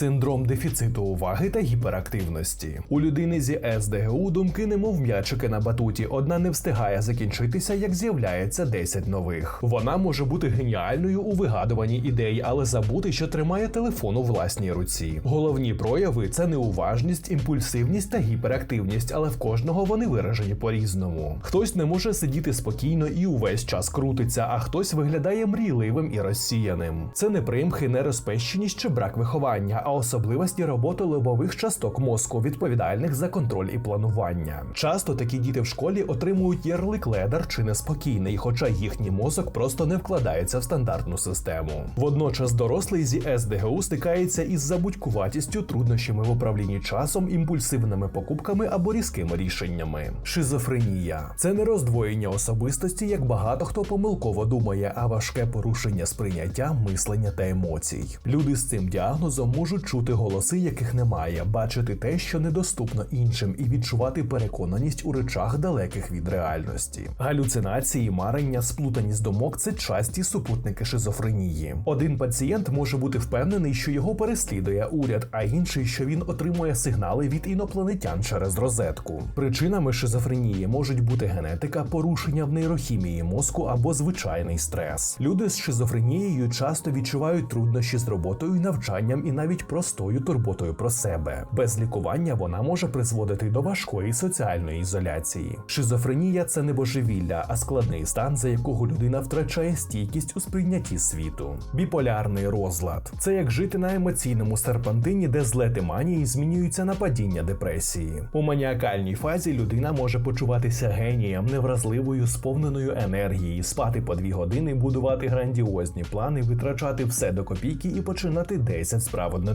синдром дефіциту уваги та гіперактивності. У людини зі СДГУ думки немов м'ячики на батуті. Одна не встигає закінчитися, як з'являється 10 нових. Вона може бути геніальною у вигадуванні ідей, але забути, що тримає телефон у власній руці. Головні прояви це неуважність, імпульсивність та гіперактивність, але в кожного вони виражені по-різному. Хтось не може сидіти спокійно і увесь час крутиться, а хтось виглядає мрійливим і розсіяним. Це не примхи, не розпещеність чи брак виховання, а особливості роботи лобових часток мозку, відповідальних за контроль і планування. Часто такі діти в школі отримують ярлик ледар чи неспокійний, хоча їхній мозок просто не вкладається в стандартну систему. Водночас дорослий зі СДГУ стикається із забудькуватістю, труднощами в управлінні часом, імпульсивними покупками або різкими рішеннями. Шизофренія це не роздвоєння особистості, як багато хто помилково думає, а важке порушення сприйняття, мислення та емоцій. Люди з цим діагнозом можуть чути голоси, яких немає, бачити те, що недоступно іншим, і відчувати переконаність у речах далеких від реальності. Галюцинації, марення, сплутаність думок це часті супутники шизофренії. Один пацієнт може бути впевнений, що його переслідує уряд, а інший, що він отримує сигнали від інопланетян через розетку. Причинами шизофренії можуть бути генетика, порушення в нейрохімії мозку або звичайний стрес. Люди з шизофренією часто відчувають труднощі з роботою, навчанням і навіть простою турботою про себе. Без лікування вона може призводити до важкої соціальної ізоляції. Шизофренія це не божевілля, а складний стан, за якого людина втрачає стійкість у сприйнятті світу. Біполярний розлад це як жити на емоційному серпантині, де злети манії змінюються на падіння депресії. У маніакальній фазі людина може почуватися генієм, невразливою, сповненою енергії, спати по дві години, будувати грандіозні плани, витрачати все до копійки і починати 10 справ одночасно.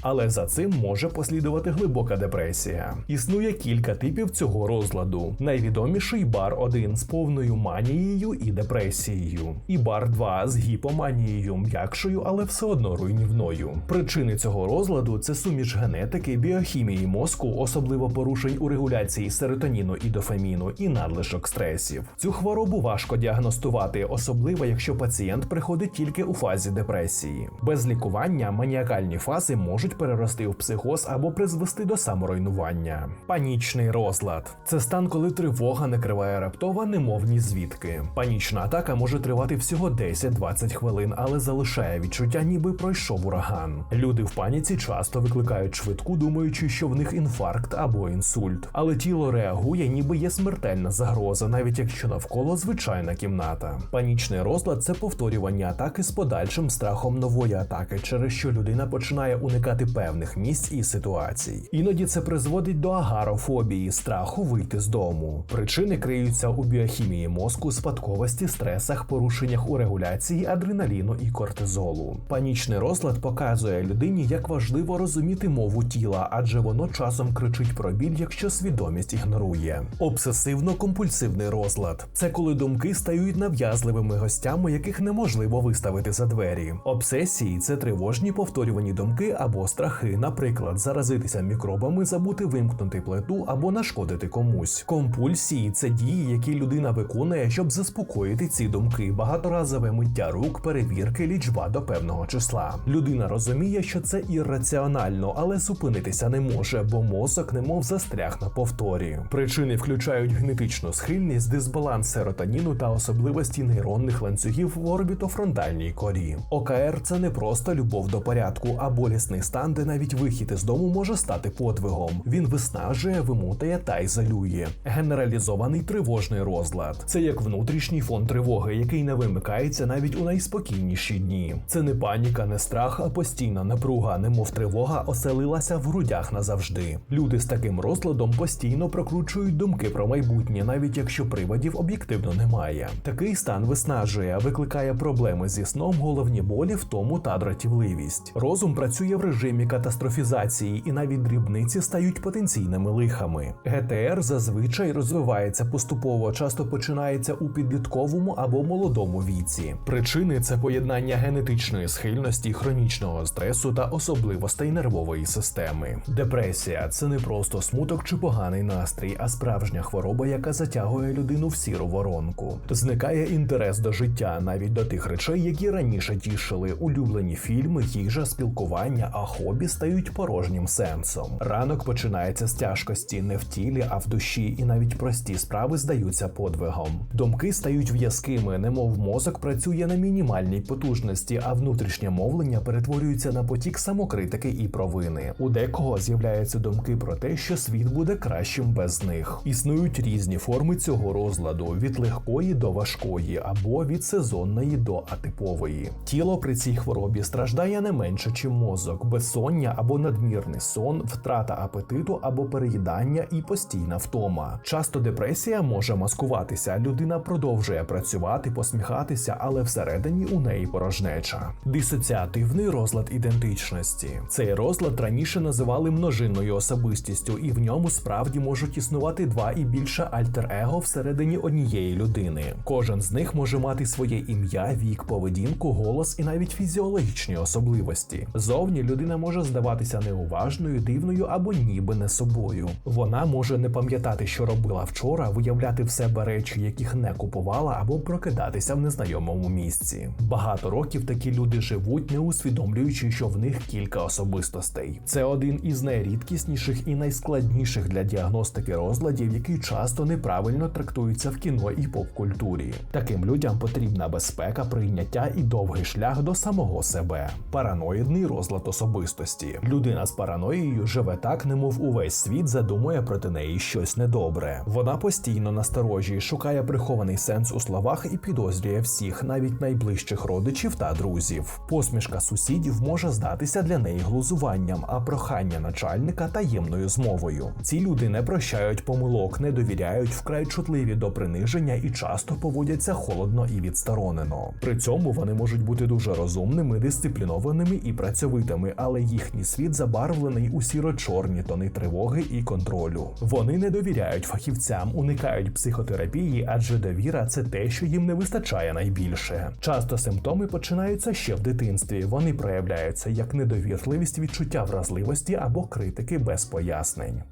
Але за цим може послідувати глибока депресія. Існує кілька типів цього розладу. Найвідоміший бар 1 з повною манією і депресією, і бар 2 з гіпоманією, м'якшою, але все одно руйнівною. Причини цього розладу це суміш генетики, біохімії мозку, особливо порушень у регуляції серотоніну і дофаміну, і надлишок стресів. Цю хворобу важко діагностувати, особливо якщо пацієнт приходить тільки у фазі депресії. Без лікування маніакальні фази можуть перерости в психоз або призвести до саморуйнування. Панічний розлад це стан, коли тривога накриває раптова, немов ні звідки. Панічна атака може тривати всього 10-20 хвилин, але залишає відчуття, ніби пройшов ураган. Люди в паніці часто викликають швидку, думаючи, що в них інфаркт або інсульт. Але тіло реагує, ніби є смертельна загроза, навіть якщо навколо звичайна кімната. Панічний розлад це повторювання атаки з подальшим страхом нової атаки, через що людина починає уникати певних місць і ситуацій. Іноді це призводить до агарофобії, страху вийти з дому. Причини криються у біохімії мозку, спадковості, стресах, порушеннях у регуляції адреналіну і кортизолу. Панічний розлад показує людині, як важливо розуміти мову тіла, адже воно часом кричить про біль, якщо свідомість ігнорує. Обсесивно-компульсивний розлад це коли думки стають нав'язливими гостями, яких неможливо виставити за двері. Обсесії це тривожні повторювані думки або страхи, наприклад, заразитися мікробами, забути вимкнути плиту або нашкодити комусь. Компульсії це дії, які людина виконує, щоб заспокоїти ці думки, багаторазове миття рук, перевірки, лічба до певного числа. Людина розуміє, що це ірраціонально, але зупинитися не може, бо мозок немов застряг на повторі. Причини включають генетичну схильність, дисбаланс серотоніну та особливості нейронних ланцюгів в орбітофронтальній корі. ОКР це не просто любов до порядку, а болісний стан, де навіть вихід із дому може стати подвигом. Він виснажує, вимутає та ізолює. Генералізований тривожний розлад. Це як внутрішній фон тривоги, який не вимикається навіть у найспокійніші дні. Це не паніка, не страх, а постійна напруга, немов тривога оселилася в грудях назавжди. Люди з таким розладом постійно прокручують думки про майбутнє, навіть якщо приводів об'єктивно немає. Такий стан виснажує, викликає проблеми зі сном, головні болі, втому та дратівливість. Розум працює в режимі катастрофізації, і навіть дрібниці стають потенційними лихами. ГТР зазвичай розвивається поступово, часто починається у підлітковому або молодому віці. Причини це поєднання генетичної схильності, хронічного стресу та особливостей нервової системи. Депресія це не просто смуток чи поганий настрій, а справжня хвороба, яка затягує людину в сіру воронку. Зникає інтерес до життя навіть до тих речей, які раніше тішили улюблені фільми, їжа, спілкування спілкування, а хобі стають порожнім сенсом. Ранок починається з тяжкості не в тілі, а в душі, і навіть прості справи здаються подвигом. Думки стають в'язкими, немов мозок працює на мінімальній потужності, а внутрішнє мовлення перетворюється на потік самокритики і провини. У декого з'являються думки про те, що світ буде кращим без них. Існують різні форми цього розладу: від легкої до важкої, або від сезонної до атипової. Тіло при цій хворобі страждає не менше, чим мозок, безсоння або надмірний сон, втрата апетиту або переїдання і постійна втома. Часто депресія може маскуватися. Людина продовжує працювати, посміхатися, але всередині у неї порожнеча. Дисоціативний розлад ідентичності. Цей розлад раніше називали множинною особистістю, і в ньому справді можуть існувати два і більше альтер-его всередині однієї людини. Кожен з них може мати своє ім'я, вік, поведінку, голос і навіть фізіологічні особливості. Зовні людина може здаватися неуважною, дивною або ніби не собою. Вона може не пам'ятати, що робила вчора, виявляти в себе речі, яких не купувала, або прокидатися в незнайомому місці. Багато років такі люди живуть, не усвідомлюючи, що в них кілька особистостей. Це один із найрідкісніших і найскладніших для діагностики розладів, який часто неправильно трактується в кіно і поп-культурі. Таким людям потрібна безпека, прийняття і довгий шлях до самого себе. Параноїдний розлад особистості. Людина з параноєю живе так, немов увесь світ задумує проти неї щось недобре. Вона постійно насторожі, шукає прихований сенс у словах і підозрює всіх, навіть найближчих родичів та друзів. Посмішка сусідів може здатися для неї глузуванням, а прохання начальника таємною змовою. Ці люди не прощають помилок, не довіряють, вкрай чутливі до приниження і часто поводяться холодно і відсторонено. При цьому вони можуть бути дуже розумними, дисциплінованими і працьовитими, але їхній світ забарвлений у сіро-чорні тони тривоги і контролю. Вони не довіряють фахівцям, уникають психотерапії, адже довіра це те, що їм не вистачає найбільше. Часто симптоми починаються ще в дитинстві. Вони проявляються як недовірливість, відчуття вразливості або критики без пояснень.